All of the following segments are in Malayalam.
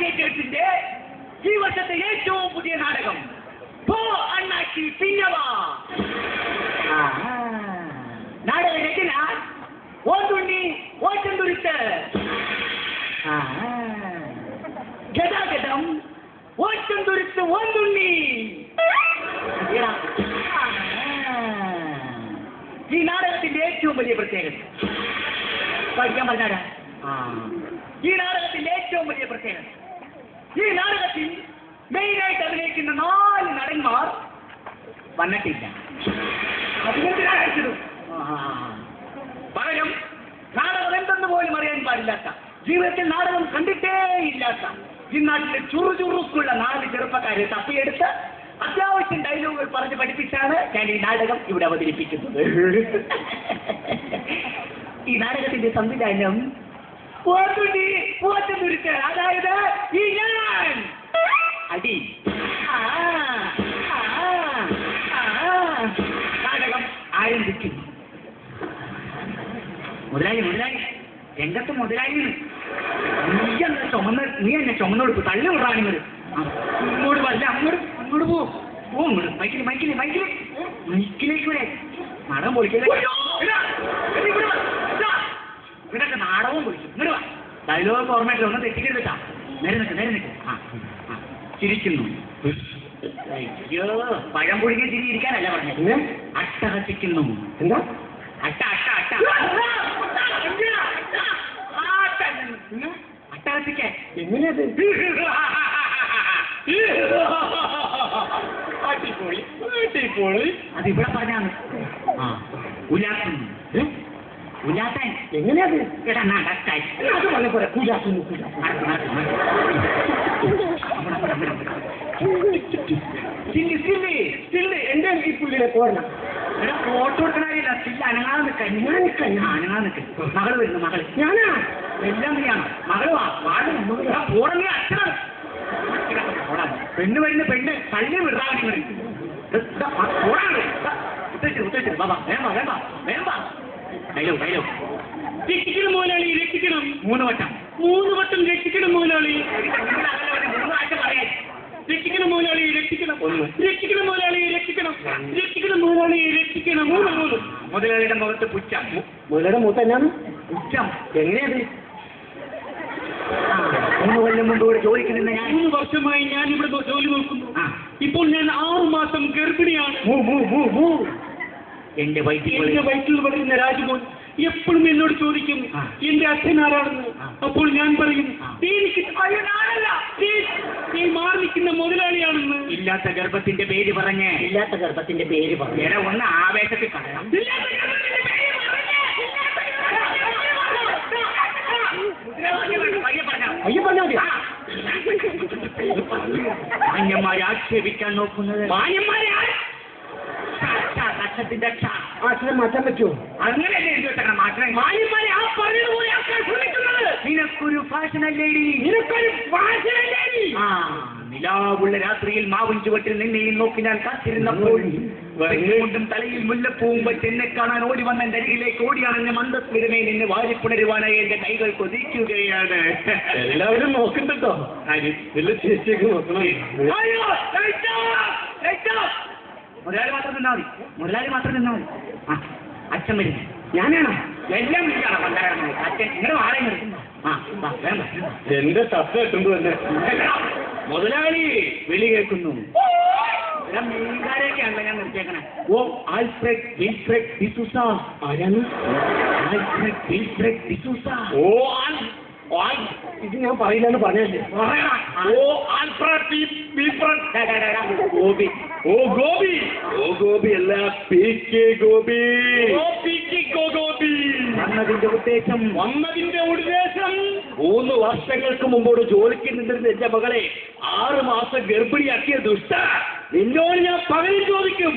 തിയേറ്റേഴ്സിന്റെ ഈ വർഷത്തെ ഏറ്റവും പുതിയ നാടകം പോ അണ്ണാക്കി പിന്നവാ നാടക രചന ഓന്തുണ്ണി ഓച്ചന്തുരുത്ത് ഗതാഗതം ഓച്ചന്തുരുത്ത് ഓന്തുണ്ണി എടാ. ഈ നാടകത്തിന്റെ ഏറ്റവും വലിയ പ്രത്യേകത പഠിക്കാൻ പറഞ്ഞാടാ ഈ നാടകത്തിന്റെ ഏറ്റവും വലിയ പ്രത്യേകത വന്നിട്ടില്ല. പകരം നാടകം എന്തെന്ന് പോലും അറിയാൻ പാടില്ലാത്ത ജീവിതത്തിൽ നാടകം കണ്ടിട്ടേ ഇല്ലാത്ത ഈ നാട്ടിലെ ചുറുചുറുക്കുള്ള നാല് ചെറുപ്പക്കാരെ തപ്പിയെടുത്ത് അത്യാവശ്യം ഡയലോഗുകൾ പറഞ്ഞ് പഠിപ്പിച്ചാണ് ഞാൻ ഈ നാടകം ഇവിടെ അവതരിപ്പിക്കുന്നത്. ഈ നാടകത്തിന്റെ സംവിധാനം അതായത് രംഗത്ത് മുതലാളി നീ എന്നെ ചുമന്ന് നീ എന്നെ ചുമന്നോട് തള്ളി വിടാൻ നിങ്ങൾ ഇങ്ങോട്ട് വല്ല അങ്ങോട്ട് അങ്ങോട്ട് പോ. പോ മൈക്കിലെ മൈക്കിലെ മൈക്കിലെ മൈക്കിൽ മൈക്കിലേക്ക് വരെ. നാടകം പൊളിക്കല്ലേ നാടകവും പൊളിക്കും. ഇങ്ങോട്ട് വാ. ഡയലോഗ് ഓർമ്മയായിട്ട് ഒന്ന് തെറ്റിക്കരുതാ നേരെ നിൽക്ക് നേരെ നിൽക്ക് ആ ആ. ചിരിക്കുന്നു. അയ്യോ പഴം പുഴുകിയ ചിരി ഇരിക്കാനല്ല പറഞ്ഞത്. അട്ടഹസിക്കുന്നു. എന്താ? അട്ട അട്ട അട്ട. അട്ടഹസിക്കാൻ എങ്ങനെയത് അടിപൊളി അടിപൊളി അത് പറഞ്ഞാണ് ആ. ഉലാക്കുന്നു ഏ? ഉലാത്താൻ എങ്ങനെയത് എടാ നടക്കാൻ അത് വളരെ പോലെ കൂജാക്കുന്നു സില്ലി സില്ലി സ്റ്റില്ല് എന്റെ ഈ പുള്ളിനെ പോരണം എടാ ഫോട്ടോ എടുക്കണാരില്ല സില്ല അനങ്ങാതെ നിൽക്കാൻ ഞാൻ നിൽക്കാം, ഞാൻ. അനങ്ങാതെ മകൾ വരുന്നു മകൾ. ഞാനാ? എല്ലാം നീയാണ് മകൾ വാ വാട് പോടങ്ങി അച്ഛനാണ് പെണ്ണ് വരുന്ന പെണ്ണ്. തള്ളി വിടാൻ നിങ്ങൾ പോടാണ് ഉത്തേച്ചു ഉത്തേച്ചു ബാബാ വേണ്ട വേണ്ട വേണ്ട ഡയലോഗ് ഡയലോഗ്. രക്ഷിക്കണം മുതലാളി രക്ഷിക്കണം. മൂന്ന് വട്ടം. മൂന്ന് വട്ടം രക്ഷിക്കണം മുതലാളി മൂന്ന് ആഴ്ച പറയാൻ രക്ഷിക്കണം മുതലാളി രക്ഷിക്കണം. ഒന്ന്. രക്ഷിക്കണം മുതലാളി രക്ഷിക്കണം. രക്ഷിക്കണം മുതലാളി രക്ഷിക്കണം. മൂന്ന് മൂന്ന് മുതലാളിയുടെ മുഖത്ത് പുച്ഛം. മുതലയുടെ മുഖത്ത് എന്നാണ് പുച്ഛം. എങ്ങനെയത്? മൂന്ന് കൊല്ലം മുമ്പ് ഇവിടെ ചോദിക്കുന്നില്ല ഞാൻ. മൂന്ന് വർഷമായി ഞാൻ ഇവിടെ ജോലി നോക്കുന്നു. ഇപ്പോൾ ഞാൻ ആറു മാസം ഗർഭിണിയാണ്. എന്റെ വൈദ്യുതി എന്റെ വയറ്റിൽ പറയുന്ന രാജമോൻ എപ്പോഴും എന്നോട് ചോദിക്കും എന്റെ അച്ഛൻ ആരാണെന്ന്? അപ്പോൾ ഞാൻ പറയും ആ. "നീ എനിക്ക് അയ്യോ, നീ മാറി നിൽക്കുന്ന മുതലാളിയാണെന്ന്. ഇല്ലാത്ത ഗർഭത്തിന്റെ പേര് പറഞ്ഞ്. ഇല്ലാത്ത ഗർഭത്തിന്റെ പേര് പറഞ്ഞു. എടാ ഒന്ന് ആവേശത്തിൽ കളയാം ഇല്ലാത്ത ഗർഭത്തിന്റെ പേര് പറഞ്ഞ്, പയ്യെ പറഞ്ഞാ? മതി. അയ്യോ പറഞ്ഞാൽ മതി മാന്യന്മാരെ ആക്ഷേപിക്കാൻ നോക്കുന്നത്. മാന്യന്മാരെ അക്ഷരം മാറ്റാൻ പറ്റുമോ? അങ്ങനെ മാന്യന്മാരെ ആ പറഞ്ഞതുപോലെ ആക്കാൻ ശ്രമിക്കുന്നത് നിനക്കൊരു ഫാഷൻ അല്ലേടി നിനക്കൊരു ഭാഷയല്ലേ ആ നിലാവുള്ള രാത്രിയിൽ മാവും ചുവട്ടിൽ നിന്നെയും നോക്കി ഞാൻ കാത്തിരുന്നപ്പോൾ കൊണ്ടും തലയിൽ മുല്ലപ്പൂവും വെച്ച് എന്നെ കാണാൻ ഓടി വന്ന എന്റെ അരികിലേക്ക് ഓടിയാണെന്ന് മന്ദസ്മിതമേ നിന്നെ വാരിപ്പുണരുവാനായി എന്റെ കൈകൾ കൊതിക്കുകയാണ്. എല്ലാവരും നോക്കുന്നുണ്ടോ ചേച്ചിയൊക്കെ നോക്കണം. മുതലാളി മാത്രം നിന്നാ മതി. മുതലാളി മാത്രം നിന്നാ മതി. അച്ഛൻ വരുന്നു. ഞാനാണോ? എല്ലാം വിളിക്കാണോ പണ്ടാരണമായി അച്ഛൻ ഇങ്ങനെ ആരെയും എന്റെ ശബ്ദം എത്തുമ്പോ തന്നെ. മുതലാളി വിളി കേൾക്കുന്നു. മീൻകാരെയൊക്കെയാണല്ലോ ഞാൻ നിർത്തിയേക്കണേ. ഓ ആൽഫ്രഡ് വിൽഫ്രഡ് ഡിസൂസ. ആരാണ്? Alfred Wilfred D'Souza. ഓ ആൽ- ആൽ- ഇത് ഞാൻ പറയില്ലെന്ന് പറഞ്ഞല്ലേ? ഓ ആൽഫ്രഡ്. ഗോപി. ഓ ഗോപി. ഓ ഗോപി അല്ല പി കെ ഗോപി. ഗോപി. വന്നതിന്റെ ഉദ്ദേശം. വന്നതിന്റെ ഉദ്ദേശം മൂന്ന് വർഷങ്ങൾക്ക് മുമ്പോട് ജോലിക്ക് നിന്നിരുന്ന എന്റെ മകളെ ആറ് മാസം ഗർഭിണിയാക്കിയ ദുഷ്ട. നിന്നോട് ഞാൻ പകരം ചോദിക്കും.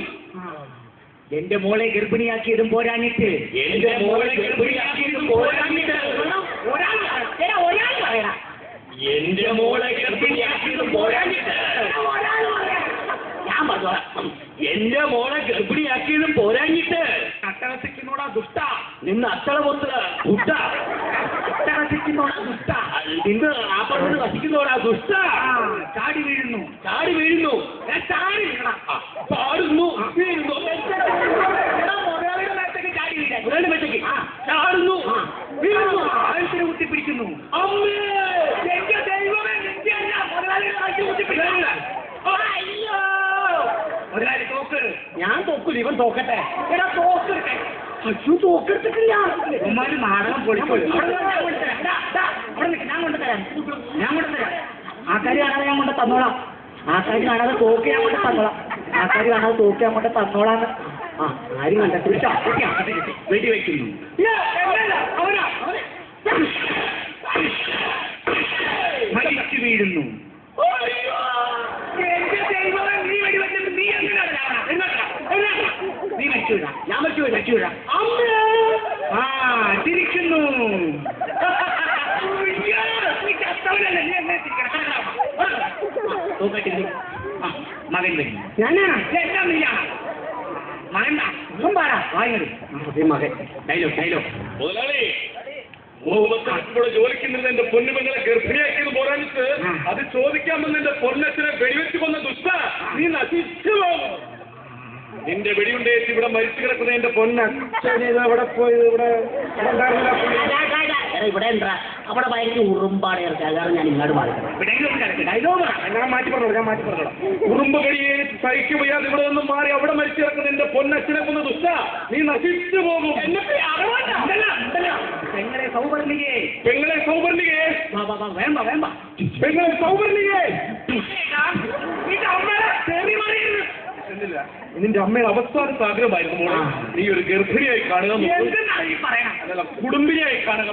എന്റെ മോളെ ഗർഭിണിയാക്കിയതും പോരാഞ്ഞിട്ട്. എന്റെ മോളെ ഗർഭിണിയാക്കിയതും പോരാഞ്ഞിട്ട്. എന്റെ മോളെ ഗർഭിണിയാക്കിയതും പോരാഞ്ഞിട്ട്. ഞാൻ പറഞ്ഞോളാം എന്റെ മോളെ ഗർഭിണിയാക്കിയതും പോരാഞ്ഞിട്ട്. അട്ടഹസിക്കുന്നോടാ ദുഷ്ട. നിന്ന് അത്തള പൊത്ത് ദുഷ്ട അട്ടഹസിക്കുന്നോടാ ദുഷ്ട നിന്ന് ആ പറഞ്ഞത് നശിക്കുന്നവരാ ദുഷ്ട. ചാടി വീഴുന്നു. ചാടി വീഴുന്നു. ചാടി പാടുന്നു ചാടി വീഴാൻ. ചാടുന്നു. വീഴുന്നു. കഴുത്തിന് കുത്തിപ്പിടിക്കുന്നു അമ്മേ. എന്റെ ദൈവമേ നിന്റെ മുതലാളിയുടെ കുത്തിപ്പിടിക്കുന്നു. അയ്യോ മുതലാളി തോക്ക് ഞാൻ തോക്കൂല ഇവൻ തോക്കട്ടെ. എടാ തോക്കട്ടെ അച്ഛൻ തോക്കെടുത്തിട്ടില്ല. ഉമ്മാര് നാടകം നിന്ന് ഞാൻ കൊണ്ടുതരാം. ഞാൻ കൊണ്ടുതരാം. ആക്കാരി. ആൾക്കാർ കാണാതെ ഞാൻ കൊണ്ട് തന്നോളാം. ആൾക്കാർ കാണാതെ തോക്ക് ഞാൻ കൊണ്ട് തന്നോളാം. ആൾക്കാർ കാണാതെ തോക്ക് ഞാൻ കൊണ്ട് തന്നോളാന്ന് ആ ആരും കണ്ടിട്ടില്ല വെടി വെക്കുന്നു. വീഴുന്നു. എന്നെ ചിരിക്കണം. ആ, തോക്കട്ടില്ലേ? ആ, മകൻ വരുന്നു. ഞാനാ? മകൻ മകൻ. Dialogue dialogue. മുതലാളി ഇവിടെ ജോലിക്ക് നിന്ന് എന്റെ പൊന്നുമങ്ങളെ ഗർഭിണിയാക്കിയത് പോരാഞ്ഞിട്ട് അത് ചോദിക്കാമെന്ന് എന്റെ പൊന്നച്ഛനെ വെടിവെച്ച് കൊന്ന ദുഷ്ട നീ നശിച്ചു പോകും നിന്റെ വെടിയുണ്ടേച്ച് ഇവിടെ മരിച്ചു കിടക്കുന്ന എന്റെ പൊന്നച്ഛൻ ഇവിടെ പോയി ഇവിടെ ഇവിടെ എന്താ? അവിടെ ഭയങ്കര ഉറുമ്പാട് ഇറക്കുക ഞാൻ ഇങ്ങോട്ട് മാറിക്കണം മാറ്റി പറഞ്ഞോ ഞാൻ മാറ്റി പറഞ്ഞോളാം. ഉറുമ്പ് കടിയെ സഹിക്കു വയ്യാതെ ഇവിടെ നിന്നും മാറി അവിടെ മരിച്ചു കിടക്കുന്ന എന്റെ പൊന്നച്ഛനെ കൊന്ന ദുഷ്ട. നീ നശിച്ചു പോകും. പെങ്ങളെ സൗവർണികേ. പെങ്ങളെ സൗപർണികേ വേണ്ട വേണ്ട പെങ്ങളെ സൗവർണികയെ നിന്റെ അമ്മയുടെ അവസാനത്തെ ആഗ്രഹമായിരുന്നു മോളെ നീ ഒരു ഗർഭിണിയായി കാണുക അല്ല കുടുംബിനിയായി കാണുക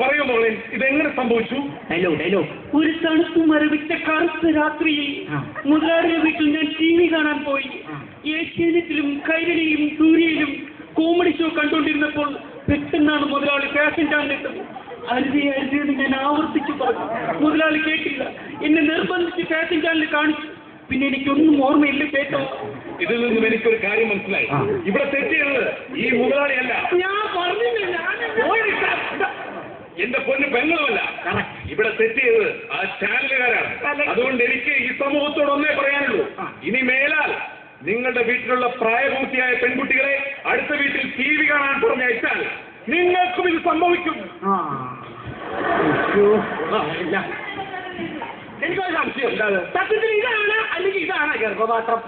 പറയൂ മോളെ ഇതെങ്ങനെ സംഭവിച്ചു? ഹലോ ഹലോ ഒരു തണുപ്പ് മരവിച്ച കറുത്ത രാത്രിയിൽ മുതലാളിയുടെ വീട്ടിൽ ഞാൻ ടി വി കാണാൻ പോയി. ഏഷ്യാനെറ്റിലും കൈരളിയിലും സൂര്യയിലും കോമഡി ഷോ കണ്ടുകൊണ്ടിരുന്നപ്പോൾ പെട്ടെന്നാണ് മുതലാളി ഫാഷൻ ചാനലിട്ടത് അരുതി അരുതി ഞാൻ ആവർത്തിച്ചു പറഞ്ഞു. മുതലാളി കേട്ടില്ല. എന്നെ നിർബന്ധിച്ച് ഫാഷൻ ചാനൽ കാണിച്ചു. പിന്നെ എനിക്കൊന്നും ഓർമ്മയില്ല കേട്ടോ ഇതിൽ നിന്നും എനിക്കൊരു കാര്യം മനസ്സിലായി. ഇവിടെ തെറ്റിയത് ഈ മുതലാളിയല്ല. ഞാൻ പറഞ്ഞില്ല ഞാൻ എന്റെ പൊന്ന് പെങ്ങളുമല്ല ഇവിടെ തെറ്റ് ചെയ്തത് ആ ചാനലുകാരാണ്. അതുകൊണ്ട് എനിക്ക് ഈ സമൂഹത്തോട് ഒന്നേ പറയാനുള്ളൂ. ഇനി മേലാൽ നിങ്ങളുടെ വീട്ടിലുള്ള പ്രായപൂർത്തിയായ പെൺകുട്ടികളെ അടുത്ത വീട്ടിൽ ടി വി കാണാൻ പറഞ്ഞയച്ചാൽ നിങ്ങൾക്കും ഇത് സംഭവിക്കും. ആ എനിക്കൊരു സംശയം സത്യത്തിൽ ഇതാണ് അല്ലെങ്കിൽ ഇതാണ് ഗർഭപാത്രം